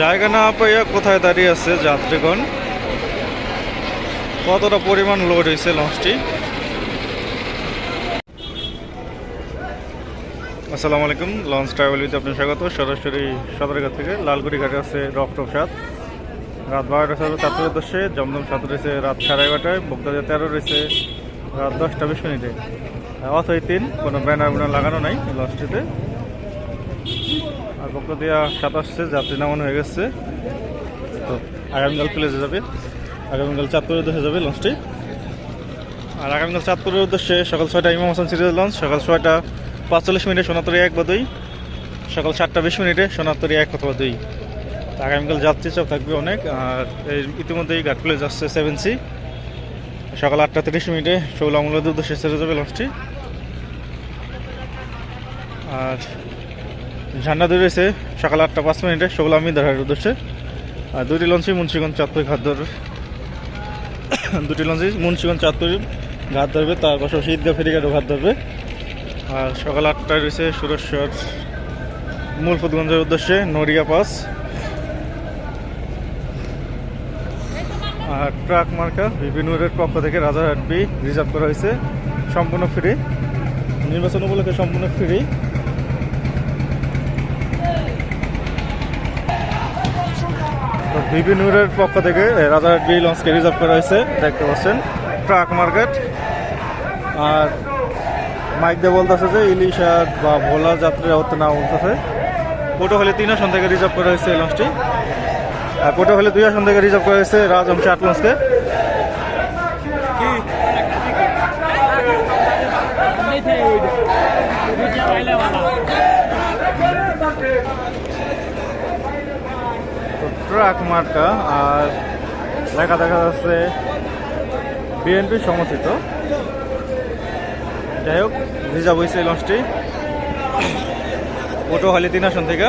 জায়গা না পাইয়া কোথায় দাঁড়িয়ে আছে যাত্রীগণ? কতটা পরিমাণ লোড হয়েছে লঞ্চটি আসসালামু আলাইকুম লঞ্চ ট্রাভেল উইথ আপনার স্বাগত। সরাসরি সদরঘাট থেকে লালগুড়ি ঘাটে আছে রফটপ সাত। রাত বারোটা সাড়ে চারটার উদ্দেশ্যে জমদম সাত রয়েছে, রাত সাড়ে এগারোটায়। বগদাদে তেরো রয়েছে, রাত দশটা বিশ মিনিটে। অথই তিন, কোনো ব্যানার ব্যানার লাগানো নাই লঞ্চটিতে আর বকদিয়া সাত আসছে, যাত্রী নামানো হয়ে গেছে। তো আগামীকাল প্লেসে যাবে। আগামীকাল চাঁদপুরের উদ্দেশ্যে যাবে লঞ্চটি আর আগামীকাল চাঁদপুরের উদ্দেশ্যে সকাল ছয়টা ইমাম হাসান সিরিজ লঞ্চ সকাল ছয়টা পাঁচচল্লিশ মিনিটে সোনাতরি এক বা দুই, সকাল সাতটা বিশ মিনিটে সোনাতরি এক অথবা দুই। আগামীকাল যাত্রী চাপ থাকবে অনেক, আর এই ইতিমধ্যেই ঘাট প্লেস আসছে সেভেন সি সকাল আটটা তিরিশ মিনিটে শৌল আমলের উদ্দেশ্যে ছেড়ে যাবে লঞ্চটি আর ঝান্ডা রয়েছে সকাল আটটা পাঁচ মিনিটে শৌল আমিদারের উদ্দেশ্যে আর দুটি লঞ্চই মুন্সিগঞ্জ চাঁদপুর ঘাট ধরবে। দুটি লঞ্চই মুন্সিগঞ্জ চাঁদপুর ঘাট ধরবে, তার পাশাপাশি ঈদগাহ ফেরিঘাটও ঘাট ধরবে। আর সকাল আটটায় রয়েছে সুরেশ্বর মূল ফতুগঞ্জের উদ্দেশ্যে নড়িয়া পাস। আর ট্রাক মার্কা বিভিন্নরের পক্ষ থেকে রাজারহাট বি রিজার্ভ করা হয়েছে। সম্পূর্ণ ফ্রি। নির্বাচন উপলক্ষে সম্পূর্ণ ফ্রি। বিভিন্নরের পক্ষ থেকে রাজারহাট বি লঞ্চকে রিজার্ভ করা হয়েছে, দেখতে পাচ্ছেন। Truck market. আর মাইক দিয়ে বলতেছে যে, ইলিশ আর বা ভোলা যাত্রীরা হতে না বলতেছে। পটুয়াখালী তিন আসন থেকে রিজার্ভ করা হয়েছে এই লঞ্চটি। আর পটুয়াখালী দুই আসন থেকে রিজার্ভ করা হয়েছে রাজহংসী আট লঞ্চকে। তো ট্রাক মার্কা আর লেখা দেখা যাচ্ছে বিএনপি সমর্থিত। যাই হোক রিজার্ভ হয়েছে এই লঞ্চটি। পটুয়াখালী তিন আসন থেকে।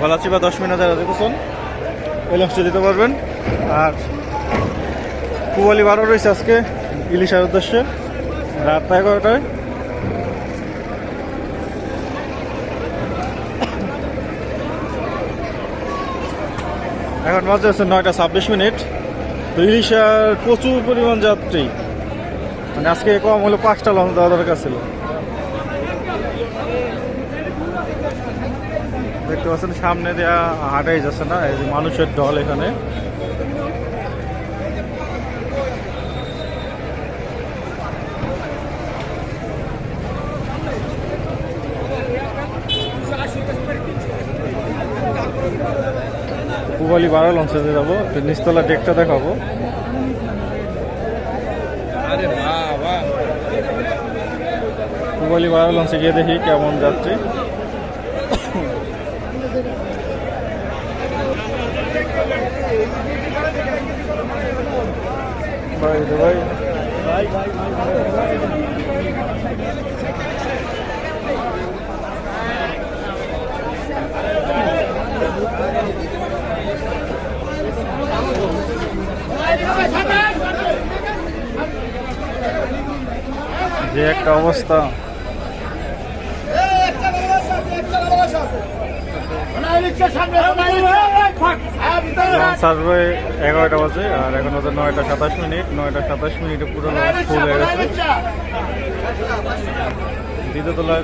গলাচি বা দশ মিনিট যারা দেখেছেন এই লঞ্চটি দিতে পারবেন। আর কুয়ালি বারো রয়েছে আজকে, ইলিশার উদ্দেশ্যে। রাত এগারোটায়। এখন বাজে আছে নয়টা ছাব্বিশ মিনিট। তো ইলিশার প্রচুর পরিমাণ যাত্রী। মানে আজকে কম হলো পাঁচটা লঞ্চ দেওয়া দরকার ছিল। দেখতে পাচ্ছেন সামনে দেওয়া হাঁটাই যাচ্ছে না, এই যে মানুষের দল এখানে। পুবালি বারো লঞ্চে যাব। একটু নিচতলা ডেকটা দেখাবো। বাবা বারো লঞ্চে গিয়ে দেখি কেমন যাচ্ছে। ভাই রে ভাই। যে একটা অবস্থা। লঞ্চ আসবে এগারোটা বাজে আর এখন হচ্ছে নয়টা সাতাশ মিনিট নয়টা সাতাশ মিনিটে পুরো ফুল হয়ে গেছে। দ্বিতীয়তলায়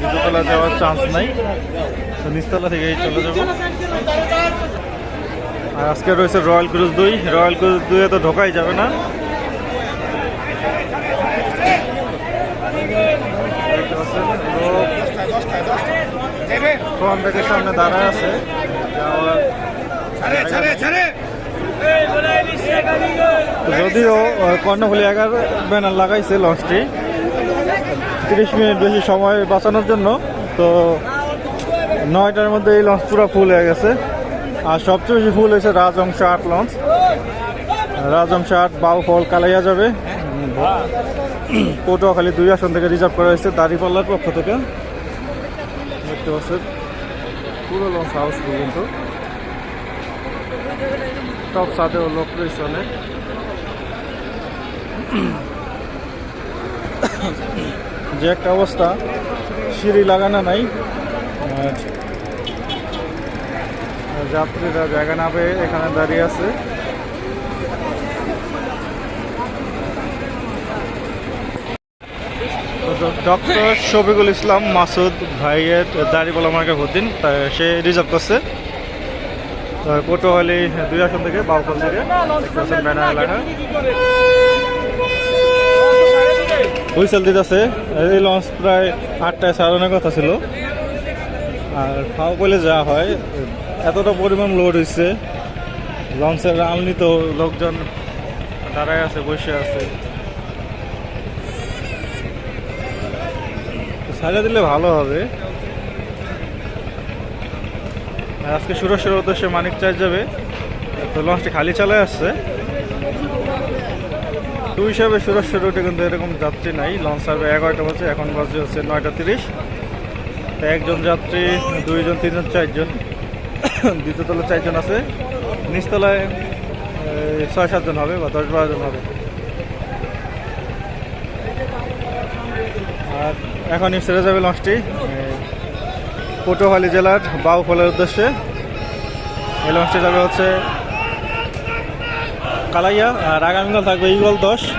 দ্বিতীয়তলা যাওয়ার চান্স নাই। তো নিচতলা থেকেই চলে যাব। আর আজকে রয়েছে রয়্যাল ক্রুজ দুই। রয়্যাল ক্রুজ দুইয়ে তো ঢোকাই যাবে না। থেকে সামনে দাঁড়ায় আছে। যদিও কর্ণফুলি এগার ব্যানার লাগাইছে লঞ্চটি। তিরিশ মিনিট বেশি সময় বাঁচানোর জন্য। তো নয়টার মধ্যে এই লঞ্চ পুরো ফুল হয়ে গেছে। আর সবচেয়ে বেশি ফুল হয়েছে রাজংশ আট লঞ্চ। রাজংশ আট বাউ ফল কালাইয়া যাবে। পটুয়াখালী দুই আসন থেকে রিজার্ভ করা হয়েছে দাঁড়িপাল্লার পক্ষ থেকে। দেখতে পাচ্ছেন, পুরো লঞ্চ হাউস পর্যন্ত টপ সাথেও লোক রয়েছে যে একটা অবস্থা, সিঁড়ি লাগানো নাই। যাত্রীরা জায়গা না পেয়ে এখানে দাঁড়িয়ে আছে। ডক্টর শফিকুল ইসলাম মাসুদ ভাইয়ের দাড়িপালা মার্কে তাই সে রিজার্ভ করছে। পটুয়ালি দুই আসন থেকে বাউকল থেকে ব্যানার এলাকা হুইসেল দিতেছে। এই লঞ্চ প্রায় আটটায় সারানোর কথা ছিল। আর বলে যাওয়া হয় এতটা পরিমাণ লোড হয়েছে লঞ্চের আলনিত লোকজন দাঁড়ায় আছে, বসে আছে। সাজা দিলে ভালো হবে। আজকে সুরক্ষার উদ্দেশ্যে মানিক চার্জ যাবে। তো লঞ্চটি খালি চালায় আসছে। টু হিসাবে সুরক্ষা রুটে কিন্তু এরকম যাত্রী নাই। লঞ্চ সার্ভে এগারোটা বাজে, এখন বাজে হচ্ছে নয়টা তিরিশ। তো একজন যাত্রী, দুইজন, তিনজন, চারজন। দ্বিতীয় তলায় চারজন আছে। নিচতলায় ছয় সাতজন হবে বা দশ, বারো জন হবে। আর এখন ছেড়ে যাবে লঞ্চটি পটুয়াখালী জেলার বাউফলের উদ্দেশ্যে। এই লঞ্চটি যাবে হচ্ছে কালাইয়া, আর আগামীকাল থাকবে ইগল দশ।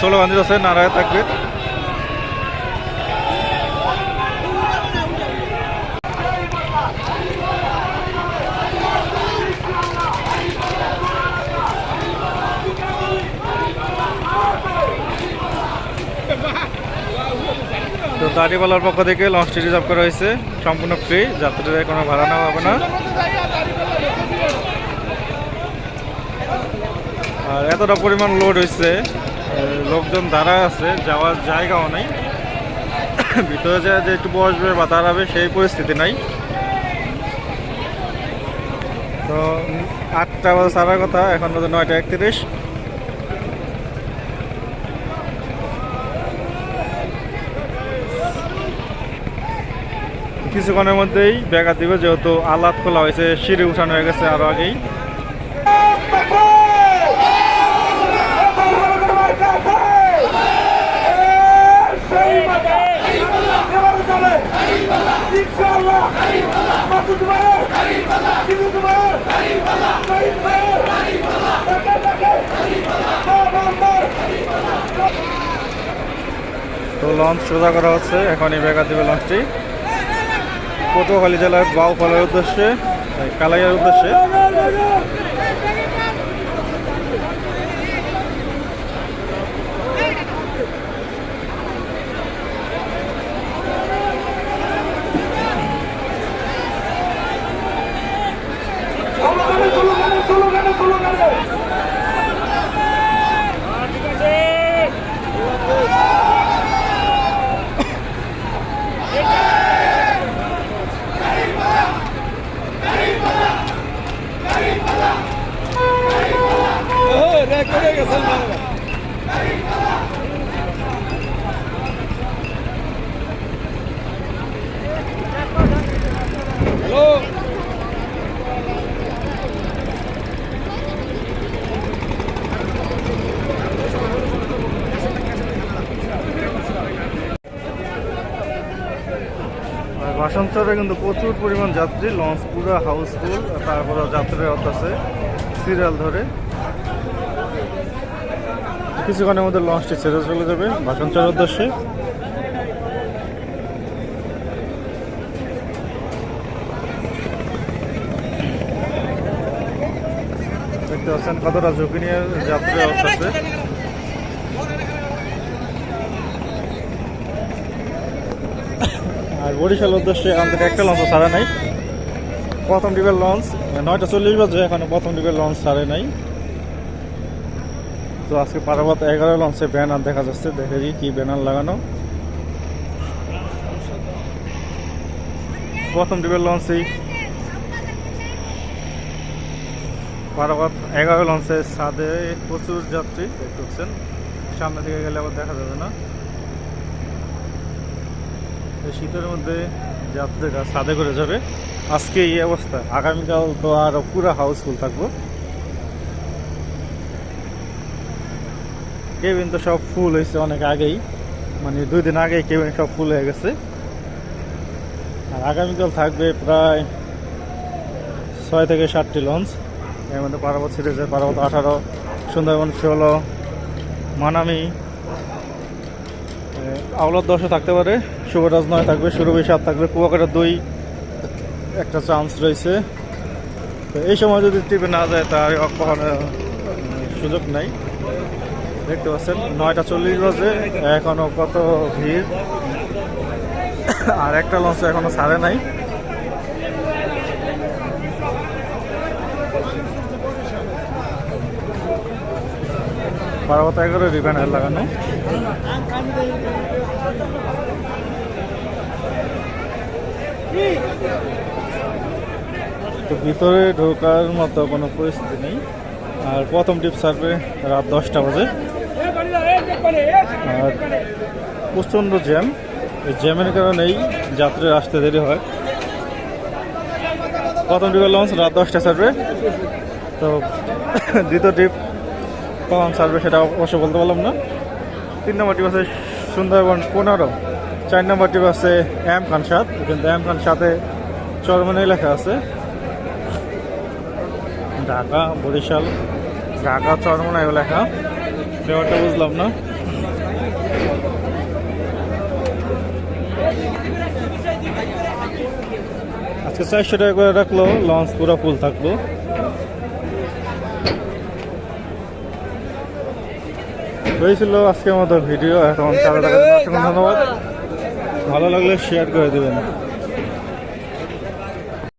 ষোলো গান্ধী আছে নারায় থাকবে। দাড়িওয়ালার পক্ষ থেকে লঞ্চটি রিজার্ভ করা হয়েছে। সম্পূর্ণ ফ্রি যাত্রীদের কোনো ভাড়া নেওয়া হবে না। আর এতটা পরিমাণ লোড হয়েছে লোকজন দাঁড়ায় আছে, যাওয়ার জায়গাও নেই। ভিতরে যে একটু বসবে বা দাঁড়াবে, সেই পরিস্থিতি নাই। তো, আটটা বাজে ছাড়ার কথা, এখন নয়টা একত্রিশ। কিছুক্ষণের মধ্যেই ব্যাঘাত দিবে, যেহেতু আলাদ খোলা হয়েছে, সিঁড়ি উঠানো হয়ে গেছে আরও আগেই। তো লঞ্চ সোজা করা হচ্ছে, এখনই ব্যাঘাত দিবে লঞ্চটি পটুয়াখালী জেলার বাউফলের উদ্দেশ্যে কালাইয়ের উদ্দেশ্যে। আর কিন্তু প্রচুর পরিমাণ যাত্রী, লঞ্চ পুরো হাউসফুল তারপরে যাত্রীরা আছে সিরিয়াল ধরে। কিছুক্ষণের মধ্যে লঞ্চটি ছেড়ে চলে যাবে ভাষান্তরের উদ্দেশ্যে। দেখতে পাচ্ছেন কতটা ঝুঁকি নিয়ে যাত্রী আছে। আর বরিশাল উদ্দেশ্যে থেকে একটা লঞ্চ ছাড়া নাই। প্রথম ডিপের লঞ্চ নয়টা চল্লিশ বাজে, এখনও প্রথম ডিপের লঞ্চ ছাড়ে নাই। তো আজকে পারাবাত এগারো লঞ্চে ব্যানার দেখা যাচ্ছে, দেখে দিই কি ব্যানার লাগানো। প্রথম ডিপের লঞ্চেই পারাবাত এগারো লঞ্চে ছাদে প্রচুর যাত্রী, দেখতে সামনে থেকে গেলে আবার দেখা যাবে না। শীতের মধ্যে যাত্রীরা ছাদে করে যাবে, আজকে এই অবস্থা। আগামীকাল তো আরও পুরো হাউসফুল থাকব। কেবিন তো সব ফুল হয়েছে অনেক আগেই। মানে দুই দিন আগেই কেবিন সব ফুল হয়ে গেছে। আর আগামীকাল থাকবে প্রায় ছয় থেকে সাতটি লঞ্চ এর মধ্যে পার্বত সিরিজের পার্বত আঠারো, সুন্দরবন ষোলো, মানামি। আওলার দশে থাকতে পারে। শুভরাজ নয় থাকবে, সুরভি সাত থাকবে, কুয়াকাটা দুই একটা চান্স রয়েছে। তো এই সময় যদি টিপে না যায় তার কখনো সুযোগ নাই। দেখতে পাচ্ছেন, নয়টা চল্লিশ বাজে, এখনও কত ভিড়। আর একটা লঞ্চ এখনও ছাড়ে নাই। পার্বত এগারো রিব্যান্ডার লাগানো। তো ভিতরে ঢোকার মতো কোনো পরিস্থিতি নেই। আর প্রথম টিপ সার্ভে রাত দশটা বাজে। আর প্রচণ্ড জ্যাম। এই জ্যামের কারণেই যাত্রীর আসতে দেরি হয়। প্রথম ট্রিপের লঞ্চ, রাত দশটা সার্ভে। তো দ্বিতীয় ট্রিপ কখন সার্ভে সেটা অবশ্য বলতে পারলাম না। তিন নম্বর টিপ আছে সুন্দরবন পনেরো। চার নম্বর টিপ আছে এম খান সাত কিন্তু এম খান সাথে চরমনে লেখা আছে। ঢাকা, বরিশাল, ঢাকা চরমনা এগুলো লেখা। ব্যাপারটা বুঝলাম না। আজকে চারশো টাকা করে রাখল, লঞ্চ পুরো ফুল থাকল। হয়েছিল আজকের মতো ভিডিও, এখন টাকা ধন্যবাদ। ভালো লাগলে শেয়ার করে দেবেন।